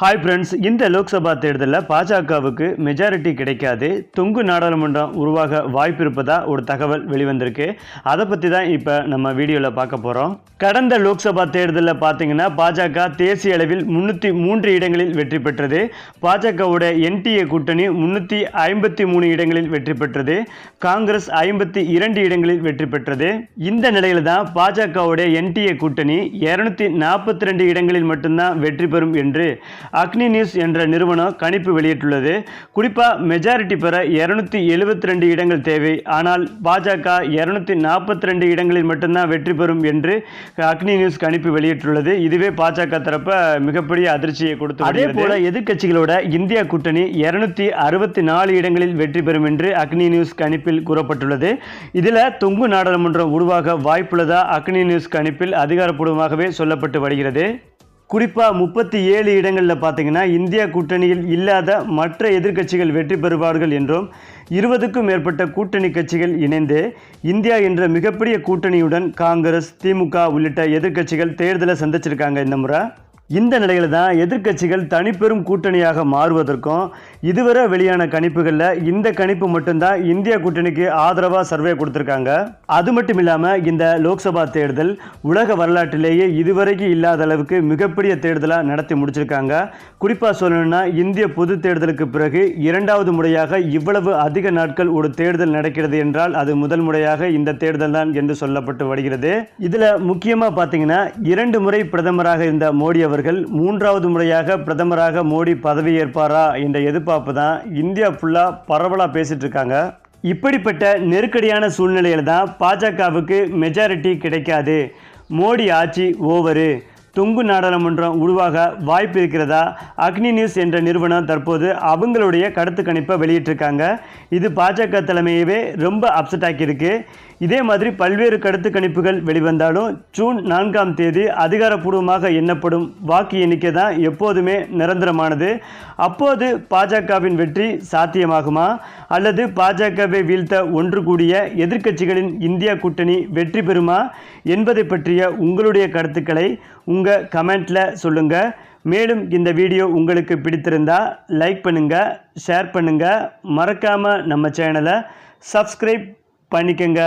Hi friends இந்த லோக்சபா தேர்தலில் பாஜகவுக்கு மெஜாரிட்டி கிடைக்காது. தொங்கு நாடாளுமன்றம் உருவாக வாய்ப்பு இருப்பதாக ஒரு தகவல் வெளிவந்திருக்கு. அதை பற்றி தான் இப்போ நம்ம வீடியோவில் பார்க்க போகிறோம் கடந்த லோக்சபா தேர்தலில் பார்த்தீங்கன்னா பாஜக தேசிய அளவில் முன்னூற்றி மூன்று இடங்களில் வெற்றி பெற்றது. பாஜகவோட என்டிஏ கூட்டணி முன்னூற்றி ஐம்பத்தி மூணு இடங்களில் வெற்றி பெற்றது. காங்கிரஸ் ஐம்பத்தி இரண்டு இடங்களில் வெற்றி பெற்றது. இந்த நிலையில் தான் பாஜகவுடைய என்டிஏ கூட்டணி இரநூத்தி நாற்பத்தி ரெண்டு இடங்களில் மட்டும்தான் வெற்றி பெறும் என்று அக்னி நியூஸ் என்ற நிறுவனம் கணிப்பு வெளியிட்டுள்ளது. குறிப்பாக மெஜாரிட்டி பெற இருநூத்தி எழுபத்தி ரெண்டு இடங்கள் தேவை. ஆனால் பாஜக இருநூத்தி நாற்பத்தி ரெண்டு இடங்களில் மட்டும்தான் வெற்றி பெறும் என்று அக்னி நியூஸ் கணிப்பு வெளியிட்டுள்ளது. இதுவே பாஜக தரப்ப மிகப்பெரிய அதிர்ச்சியை கொடுத்து அதே போல எதிர்க்கட்சிகளோட இந்தியா கூட்டணி இருநூத்தி அறுபத்தி நாலு இடங்களில் வெற்றி பெறும் என்று அக்னி நியூஸ் கணிப்பில் கூறப்பட்டுள்ளது. இதில் தொங்கு நாடாளுமன்றம் உருவாக வாய்ப்புள்ளதா அக்னி நியூஸ் கணிப்பில் அதிகாரப்பூர்வமாகவே சொல்லப்பட்டு வருகிறது. குறிப்பாக முப்பத்தி ஏழு இடங்களில் பார்த்தீங்கன்னா இந்தியா கூட்டணியில் இல்லாத மற்ற எதிர்க்கட்சிகள் வெற்றி பெறுவார்கள் என்றும் இருபதுக்கும் மேற்பட்ட கூட்டணி கட்சிகள் இணைந்து இந்தியா என்ற மிகப்பெரிய கூட்டணியுடன் காங்கிரஸ் திமுக உள்ளிட்ட எதிர்க்கட்சிகள் தேர்தலை சந்திச்சிருக்காங்க இந்த முறை. இந்த நிலையில் தான் எதிர்க்கட்சிகள் தனிப்பெரும் கூட்டணியாக மாறுவதற்கும் இதுவரை வெளியான கணிப்புகளில் இந்த கணிப்பு மட்டும்தான் இந்திய கூட்டணிக்கு ஆதரவாக சர்வே கொடுத்துருக்காங்க. அது மட்டும் இல்லாமல் இந்த லோக்சபா தேர்தல் உலக வரலாற்றிலேயே இதுவரைக்கும் இல்லாத அளவுக்கு மிகப்பெரிய தேர்தலாக நடத்தி முடிச்சிருக்காங்க. குறிப்பாக சொல்லணும்னா இந்திய பொது தேர்தலுக்கு பிறகு இரண்டாவது முறையாக இவ்வளவு அதிக நாட்கள் ஒரு தேர்தல் நடக்கிறது என்றால் அது முதல் முறையாக இந்த தேர்தல் தான் என்று சொல்லப்பட்டு வருகிறது. இதில் முக்கியமாக பார்த்தீங்கன்னா இரண்டு முறை பிரதமராக இருந்த மோடி அவர்கள் மூன்றாவது முறையாக பிரதமராக மோடி பதவியேற்பாரா என்ற எதிர்பார்ப்பு தான் இந்தியா ஃபுல்லாக பரவலாக பேசிட்டு இருக்காங்க. இப்படிப்பட்ட நெருக்கடியான சூழ்நிலையில் தான் பாஜகவுக்கு மெஜாரிட்டி கிடைக்காது. மோடி ஆட்சி ஓவரு தொங்கு நாடாளுமன்றம் உருவாக வாய்ப்பு இருக்கிறதா? அக்னி நியூஸ் என்ற நிறுவனம் தற்போது அவங்களுடைய கருத்து கணிப்பை வெளியிட்டிருக்காங்க. இது பாஜக தலைமையவே ரொம்ப அப்செட் ஆக்கியிருக்கு. இதே மாதிரி பல்வேறு கருத்து கணிப்புகள் வெளிவந்தாலும் ஜூன் நான்காம் தேதி அதிகாரப்பூர்வமாக எண்ணப்படும் வாக்கு எண்ணிக்கை தான் எப்போதுமே நிரந்தரமானது. அப்போது பாஜகவின் வெற்றி சாத்தியமாகுமா? அல்லது பாஜகவை வீழ்த்த ஒன்று கூடிய எதிர்க்கட்சிகளின் இந்தியா கூட்டணி வெற்றி பெறுமா? என்பதை பற்றிய உங்களுடைய கருத்துக்களை உங்கள் உங்கள் கமெண்ட்டில் சொல்லுங்கள் மேலும் இந்த வீடியோ உங்களுக்கு பிடித்திருந்தா லைக் பண்ணுங்கள் ஷேர் பண்ணுங்கள் மறக்காமல் நம்ம சேனலை சப்ஸ்கிரைப் பண்ணிக்கங்க.